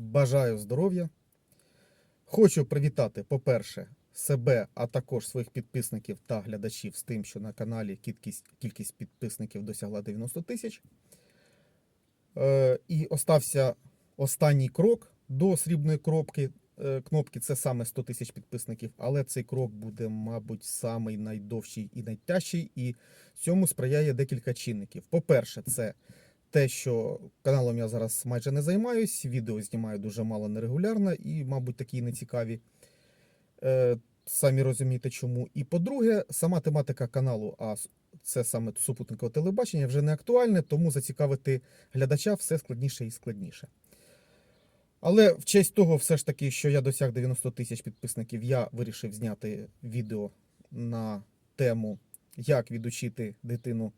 Бажаю здоров'я. Хочу привітати, по-перше, себе, а також своїх підписників та глядачів з тим, що на каналі кількість, кількість підписників досягла 90 тисяч. Е, і остався останній крок до срібної кропки. е, Кнопки це саме 100 тисяч підписників, але цей крок буде, мабуть, самий найдовший і найтяжчий, і цьому сприяє декілька чинників. По-перше, це те, що каналом я зараз майже не займаюсь, відео знімаю дуже мало нерегулярно і, мабуть, такі нецікаві. Е, самі розумієте чому. І по-друге, сама тематика каналу, а це саме супутникове телебачення, вже не актуальне, тому зацікавити глядача все складніше і складніше. Але в честь того, все ж таки, що я досяг 90 тисяч підписників, я вирішив зняти відео на тему, як відучити дитину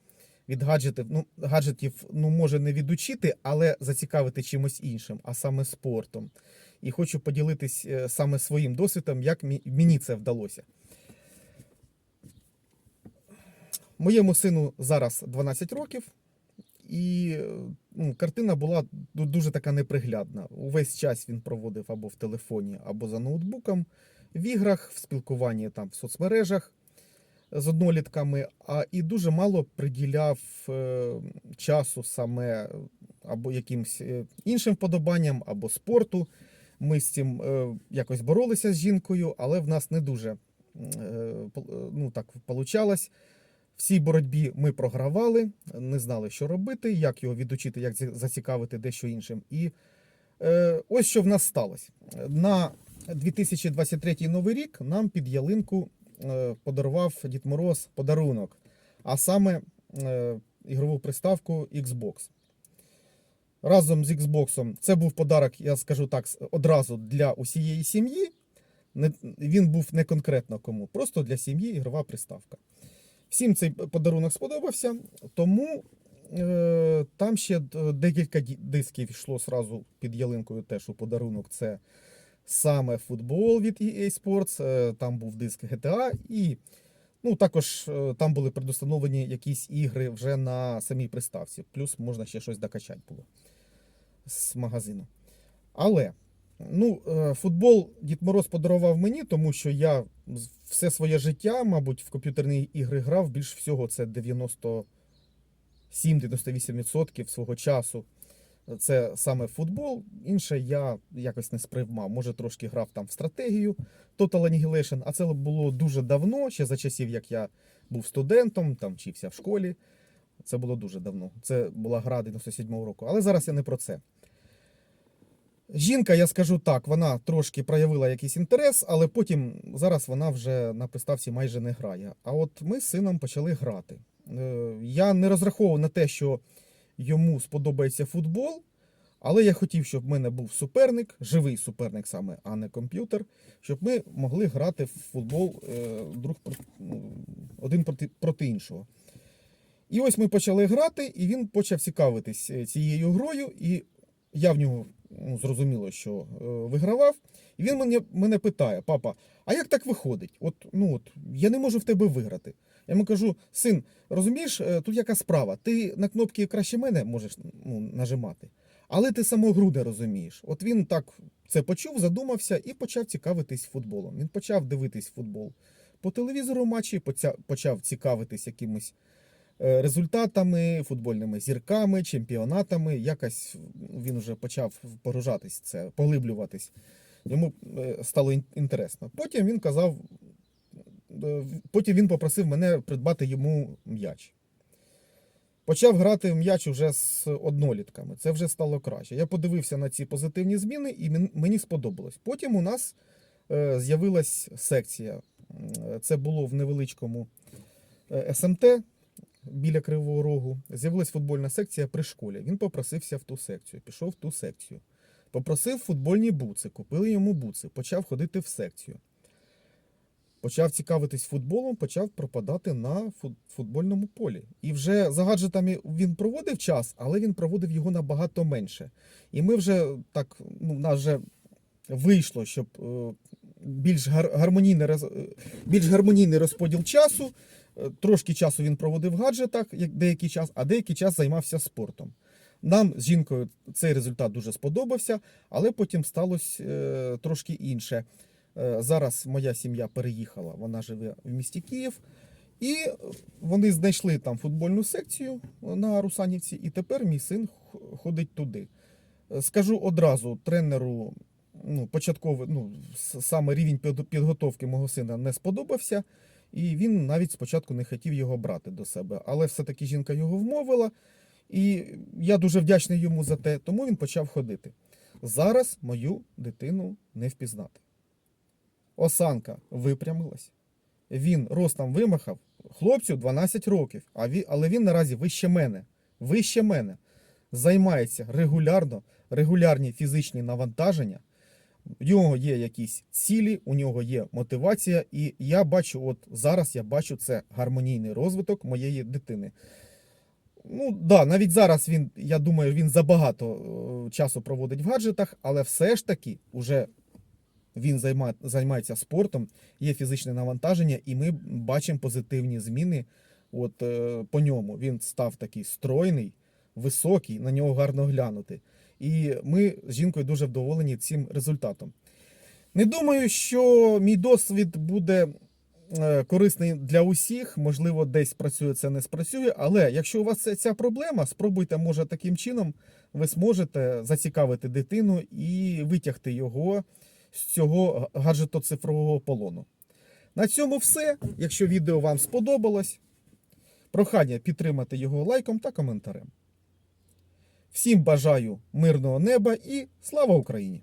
від гаджетів. Ну, гаджетів, ну, може, не відучити, але зацікавити чимось іншим, а саме спортом. І хочу поділитись е, саме своїм досвідом, як мені це вдалося. Моєму сину зараз 12 років, і ну, картина була дуже така неприглядна. Увесь час він проводив або в телефоні, або за ноутбуком, в іграх, в спілкуванні там, в соцмережах з однолітками, а і дуже мало приділяв е, часу саме або якимсь е, іншим вподобанням, або спорту. Ми з цим е, якось боролися з жінкою, але в нас не дуже е, е, ну, так получалось. В цій боротьбі ми програвали, не знали, що робити, як його відучити, як зацікавити дещо іншим. І е, ось що в нас сталося. На 2023 новий рік нам під ялинку е, подарував Дід Мороз подарунок, а саме е, ігрову приставку Xbox. Разом з Xbox це був подарок, я скажу так, одразу для усієї сім'ї. Він був не конкретно кому, просто для сім'ї ігрова приставка. Всім цей подарунок сподобався, тому е, там ще декілька дисків йшло сразу під ялинкою теж у подарунок. Це саме футбол від EA Sports, е, там був диск GTA, і ну, також е, там були предустановлені якісь ігри вже на самій приставці. Плюс можна ще щось докачати було з магазину. Але ну, е, футбол Дід Мороз подарував мені, тому що я все своє життя, мабуть, в комп'ютерні ігри грав. Більш всього, це 97-98% свого часу. Це саме футбол. Інше я якось не сприймав. Може, трошки грав там в стратегію Total Annihilation, а це було дуже давно, ще за часів, як я був студентом, там вчився в школі. Це було дуже давно. Це була гра 97-го року. Але зараз я не про це. Жінка, я скажу так, вона трошки проявила якийсь інтерес, але потім зараз вона вже на приставці майже не грає. А от ми з сином почали грати. Е, Я не розраховував на те, що йому сподобається футбол, але я хотів, щоб в мене був суперник, живий суперник саме, а не комп'ютер, щоб ми могли грати в футбол е, друг ну, один проти, проти іншого. І ось ми почали грати, і він почав цікавитись е, цією грою, і я в нього ну, зрозуміло, що е, вигравав. І він мене, мене питає: папа, а як так виходить? От, ну, от, я не можу в тебе виграти. Я йому кажу: син, розумієш, е, тут яка справа? Ти на кнопки краще мене можеш ну, нажимати, але ти саму гру не розумієш. От він так це почув, задумався і почав цікавитись футболом. Він почав дивитись футбол по телевізору матчі, почав цікавитись якимось результатами, футбольними зірками, чемпіонатами. Якось він вже почав погружатись це, поглиблюватись. Йому е, стало інтересно. Потім він казав, е, потім він попросив мене придбати йому м'яч. Почав грати в м'яч уже з однолітками. Це вже стало краще. Я подивився на ці позитивні зміни, і мені сподобалось. Потім у нас е, з'явилась секція. Це було в невеличкому е, СМТ біля Кривого Рогу. З'явилась футбольна секція при школі. Він попросився в ту секцію, пішов в ту секцію. Попросив футбольні буци, купили йому буци, почав ходити в секцію. Почав цікавитись футболом, почав пропадати на футбольному полі. І вже за гаджетами він проводив час, але він проводив його набагато менше. І ми вже так, ну, нас вже вийшло, щоб е, більш гар- гармонійне, роз- е, більш гармонійний розподіл часу. Е, Трошки часу він проводив в гаджетах, як деякий час, а деякий час займався спортом. Нам з жінкою цей результат дуже сподобався, але потім сталося е, трошки інше. Е, зараз моя сім'я переїхала, вона живе в місті Київ. І вони знайшли там футбольну секцію на Русанівці, і тепер мій син ходить туди. Скажу одразу, тренеру ну, початковий, ну, саме рівень підготовки мого сина не сподобався, і він навіть спочатку не хотів його брати до себе. Але все-таки жінка його вмовила, і я дуже вдячний йому за те, тому він почав ходити. Зараз мою дитину не впізнати. Осанка випрямилась. Він ростом вимахав, хлопцю 12 років, але він наразі вище мене. Вище мене. Займається регулярно, регулярні фізичні навантаження. У нього є якісь цілі, у нього є мотивація, і я бачу, от зараз я бачу це гармонійний розвиток моєї дитини. Ну, да, навіть зараз він, я думаю, він забагато е, часу проводить в гаджетах, але все ж таки уже він займа, займається спортом, є фізичне навантаження, і ми бачимо позитивні зміни от, е, по ньому. Він став такий стройний, високий, на нього гарно глянути. І ми з жінкою дуже вдоволені цим результатом. Не думаю, що мій досвід буде е, корисний для усіх. Можливо, десь працює це не спрацює. Але якщо у вас ця проблема, спробуйте, може, таким чином ви зможете зацікавити дитину і витягти його з цього гаджетоцифрового полону. На цьому все. Якщо відео вам сподобалось, прохання підтримати його лайком та коментарем. Всім бажаю мирного неба і слава Україні!